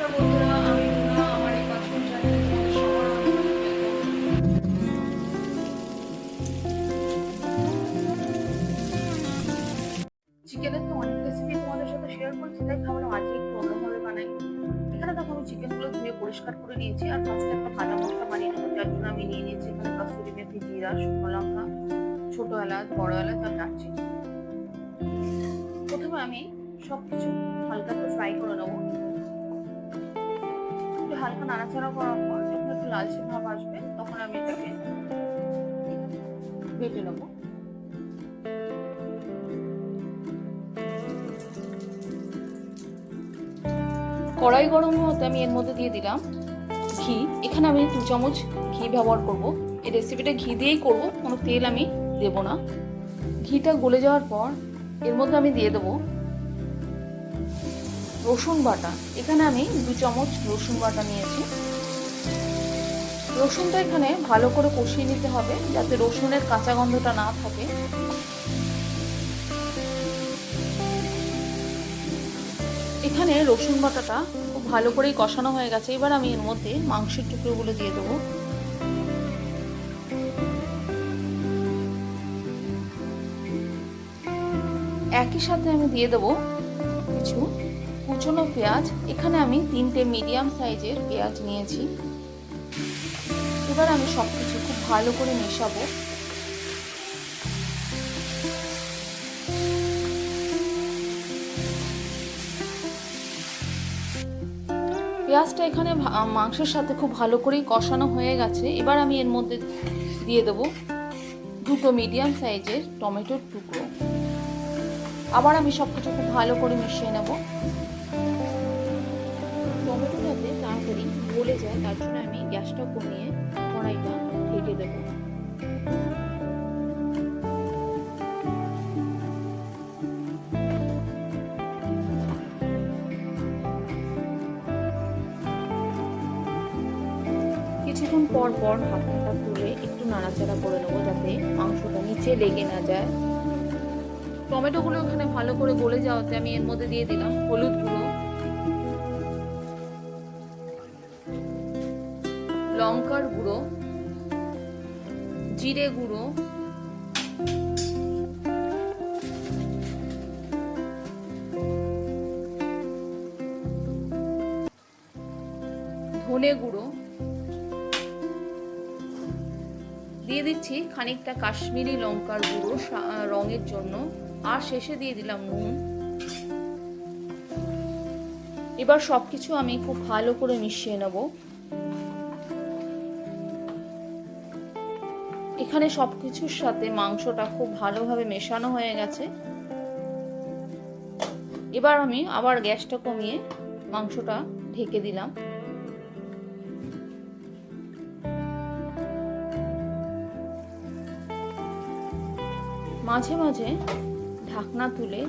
চিকেনের তো অনেক রেসিপি তোমাদের সাথে শেয়ার করছি, তাই ভাবলাম আজকে একটু অন্যভাবে বানাই। এখানে দেখো আমি চিকেনগুলো ধুয়ে পরিষ্কার করে নিয়েছি, আর ফার্স্টে মশলা বানিয়ে নেব, যার জন্য আমি নিয়ে নিয়েছি এখানে কাসুরি মেথি, জিরা, শুকনো লঙ্কা, ছোটো এলাচ, বড় এলাচ আর দারচিনি। প্রথমে আমি সব কিছু হালকা ফ্রাই করে নেব। হালকা নাড়াচাড়া করার পর যখন একটু লালচে ভাব আসবে, তখন আমি এটাকে বেটে নেব। কড়াই গরম হতে আমি এর মধ্যে দিয়ে দিলাম ঘি। এখানে আমি দু চামচ ঘি ব্যবহার করব। এই রেসিপিটা ঘি দিয়েই করব, কোনো তেল আমি দেব না। ঘিটা গলে যাওয়ার পর এর মধ্যে আমি দিয়ে দেবো রসুন বাটা। এখানে আমি দু চামচ রসুন বাটা নিয়েছি। রসুনটা এখানে ভালো করে কষিয়ে নিতে হবে যাতে রসুনের কাঁচা গন্ধটা না থাকে। এখানে রসুন বাটাটা খুব ভালো করেই কষানো হয়ে গেছে। এবার আমি এর মধ্যে মাংসের টুকরোগুলো দিয়ে দেবো। একই সাথে আমি দিয়ে দেবো কিছু কুচনো পেঁয়াজ, এখানে আমি তিনটে মিডিয়াম সাইজের পেঁয়াজ নিয়েছি। এবার আমি সব কিছু খুব ভালো করে মেশাবো। পেঁয়াজটা এখানে মাংসের সাথে খুব ভালো করেই কষানো হয়ে গেছে। এবার আমি এর মধ্যে দিয়ে দেবো দুটো মিডিয়াম সাইজের টমেটোর টুকরো। আবার আমি সব কিছু খুব ভালো করে মিশিয়ে নেব। তাড়াতাড়ি গলে যায়, তার জন্য আমি গ্যাসটা কমিয়ে কড়াইটা ঢেকে দেবো। কিছুক্ষণ পর পর হাতটা তুলে একটু নাড়াচাড়া করে নেব যাতে মাংসটা নিচে লেগে না যায়। টমেটোগুলো ওখানে ভালো করে গলে যাওয়াতে আমি এর মধ্যে দিয়ে দিলাম হলুদ গুঁড়ো লঙ্কার গুঁড়ো, জিরে গুঁড়ো, ধনে গুঁড়ো। দিয়ে দিচ্ছি খানিকটা কাশ্মীরি লঙ্কার গুঁড়ো রঙের জন্য। আর শেষে দিয়ে দিলাম নুন। এবার সবকিছু আমি খুব ভালো করে মিশিয়ে নেব। এখানে সব কিছুর সাথে মাংসটা খুব ভালোভাবে মেশানো হয়ে গেছে। এবার আমি আবার গ্যাসটা কমিয়ে মাংসটা ঢেকে দিলাম। মাঝে মাঝে ঢাকনা তুলে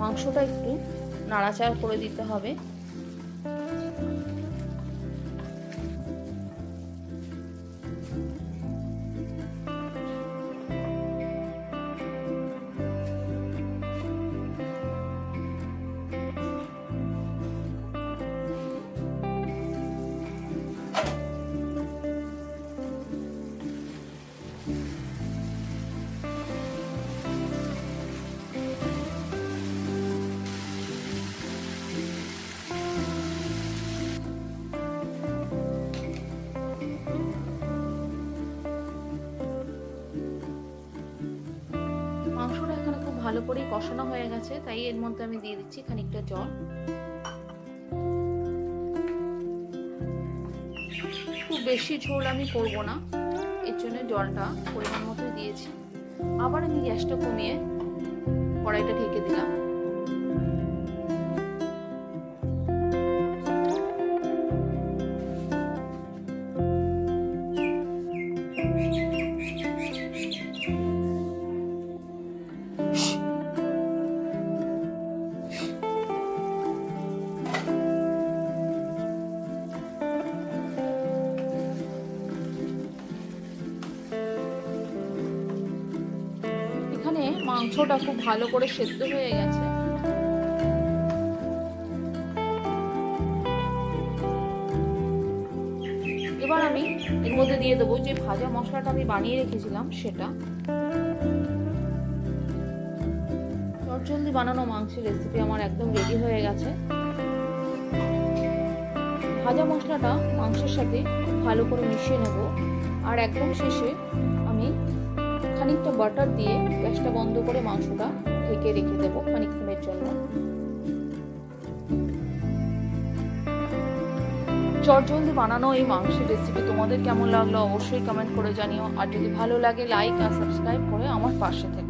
মাংসটা একটু নাড়াচাড়া করে দিতে হবে। ভালো করে কষানো হয়ে গেছে, তাই এর মধ্যে আমি দিয়ে দিচ্ছি খানিকটা জল। খুব বেশি ঝোল আমি করব না, এর জন্য জলটা পরিমাণ মতো দিয়েছি। আবার আমি গ্যাসটা কমিয়ে কড়াইটা ঢেকে দিলাম। মাংসটা খুব ভালো করে সেদ্ধ হয়ে গেছে। এবার আমি এর মধ্যে দিয়ে দেবো যে ভাজা মশলাটা আমি বানিয়ে রেখেছিলাম, সেটা। চটজলদি বানানো মাংসের রেসিপি আমার একদম রেডি হয়ে গেছে। ভাজা মশলাটা মাংসের সাথে ভালো করে মিশিয়ে নেব। আর একদম শেষে খানিকটা বাটার দিয়ে গ্যাসটা বন্ধ করে মাংসটা ঢেকে রেখে দেবো খানিকক্ষণের জন্য। চটজলদি বানানো এই মাংসের রেসিপি তোমাদের কেমন লাগল অবশ্যই কমেন্ট করে জানিও। আর যদি ভালো লাগে লাইক আর সাবস্ক্রাইব করে আমার পাশে থেকে।